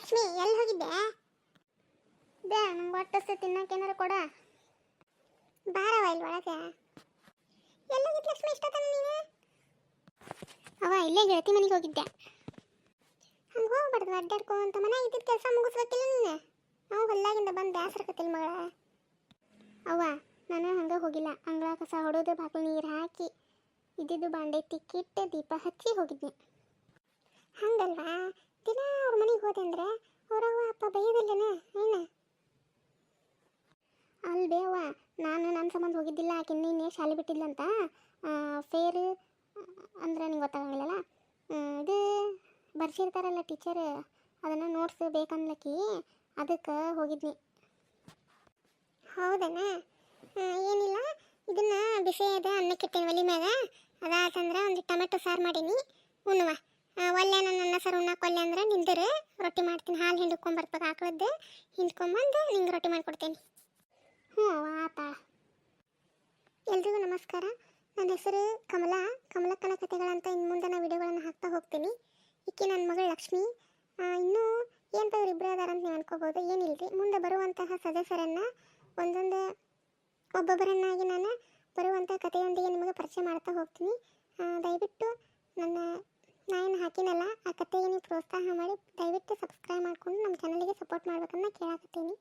ಲಕ್ಷ್ಮಿ, ಎಲ್ಲಿ ಹೋಗಿದ್ದೆ? ಬೇ ನಂಗೆ ಹೊಟ್ಟೆ ತಿನ್ನಕ್ಕೆ ಕೊಡ. ಬಾರವ ಇಲ್ಲಿ ಒಳಗೆ. ಎಲ್ಲೋಗಿದ್ದು ಲಕ್ಷ್ಮಿ ಇಷ್ಟೊತ್ತಾನ ನೀನು? ಅವ ಇಲ್ಲೇ ಗೆಳತಿ ಮನೆಗೆ ಹೋಗಿದ್ದೆ. ಹಂಗೆ ಹೋಗ್ಬಾರ್ದು ಅಡ್ಡಾಡ್ಕೊಂತ ಮನೆ ಇದ್ದಿದ್ದು ಕೆಲಸ ಮುಗಿಸ್ಬೇಕಿಲ್ಲ ನೀನು. ನಾವು ಹೊಲ್ಲಾಗಿಂದ ಬಂದು ಬೇಸರಕತ್ತಿಲ್ಲ ಮಗಳ. ಅವ್ವ, ನಾನು ಹಂಗೆ ಹೋಗಿಲ್ಲ. ಅಂಗಳ ಕಸ ಹೊಡೋದು ಬಾಕಿ ನೀರು ಹಾಕಿ ಇದ್ದಿದ್ದು ಬಾಂಡೆ ತಿಕ್ಕಿಟ್ಟು ದೀಪ ಹಚ್ಚಿ ಹೋಗಿದ್ನಿ ಹಂಗಲ್ವಾ? ದಿನ ಅವ್ರ ಮನೆಗೆ ಹೋದೆ ಅಂದ್ರೆ ಅವ್ರವ್ವ ಅಪ್ಪ ಬೈಯೋದಿಲ್ಲನ? ಏನ? ಅಲ್ಲಿ ಬೇವ ನಾನು ನನ್ನ ಸಂಬಂಧ ಹೋಗಿದ್ದಿಲ್ಲ ಆಕೆ ನಿನ್ನೆ ಶಾಲೆ ಬಿಟ್ಟಿದ್ಲಂತ. ಫೇರ್ ಅಂದ್ರೆ ನಿಂಗೆ ಗೊತ್ತಾಗಂಗಿಲ್ಲಲ್ಲ. ಇದು ಬರ್ಸಿರ್ತಾರಲ್ಲ ಟೀಚರ್ ಅದನ್ನು ನೋಟ್ಸ್ ಬೇಕನ್ಲಕ್ಕಿ, ಅದಕ್ಕೆ ಹೋಗಿದ್ನಿ. ಹೌದನ? ಏನಿಲ್ಲ. ಇದನ್ನ ಬಿಸಿ ಅದ ಅನ್ನಕ್ಕೆ ಇಟ್ಟೇನಿ ಒಲಿ ಮ್ಯಾಗ, ಅದಾತಂದ್ರೆ ಒಂದು ಟೊಮೆಟೊ ಸಾರು ಮಾಡೀನಿ. ಉಣ್ಣುವ. ಒಲ್ಲೆ ನನ್ನ ಅನ್ನ ಸರ್ ಉಣ್ಣಕ್ಕೆ ಒಲ್ಲೆ ಅಂದ್ರೆ ನಿಂದರೆ. ರೊಟ್ಟಿ ಮಾಡ್ತೀನಿ. ಹಾಲು ಹಿಂಡ್ಕೊಂಬರ್ಬೇಕು ಆಕಳದ್ದು. ಹಿಂಡ್ಕೊಂಬಂದು ನಿಂಗೆ ರೊಟ್ಟಿ ಮಾಡಿಕೊಡ್ತೀನಿ. ಹ್ಞೂ, ಆತ. ಎಲ್ರಿಗೂ ನಮಸ್ಕಾರ. ನನ್ನ ಹೆಸರು ಕಮಲಾ. ಕಮಲಕ್ಕನ ಕಥೆಗಳಂತ ಇನ್ನು ಮುಂದೆ ನಾನು ವಿಡಿಯೋಗಳನ್ನು ಹಾಕ್ತಾ ಹೋಗ್ತೀನಿ. ಈಕೆ ನನ್ನ ಮಗಳು ಲಕ್ಷ್ಮಿ. ಇನ್ನೂ ಎಂಥವ್ರು ಇಬ್ಬರೇ ಅದಾರ ಅಂತ ನೀವು ಅನ್ಕೋಬೋದು. ಏನಿಲ್ರಿ. ಮುಂದೆ ಬರುವಂತಹ ಸದಸ್ಯರನ್ನು ಒಂದೊಂದೇ ಒಬ್ಬೊಬ್ಬರನ್ನಾಗಿ ನಾನು ಬರುವಂಥ ಕಥೆಯೊಂದಿಗೆ ನಿಮಗೆ ಪರಿಚಯ ಮಾಡ್ತಾ ಹೋಗ್ತೀನಿ. ದಯವಿಟ್ಟು ಹಾಕಿನಲ್ಲ ಆ ಕಥೆಗೆ ನೀವು ಪ್ರೋತ್ಸಾಹ ಮಾಡಿ ದಯವಿಟ್ಟು ಸಬ್ಸ್ಕ್ರೈಬ್ ಮಾಡಿಕೊಂಡು ನಮ್ಮ ಚಾನಲ್ಗೆ ಸಪೋರ್ಟ್ ಮಾಡ್ಬೇಕನ್ನ ಕೇಳಾಕತ್ತೀನಿ.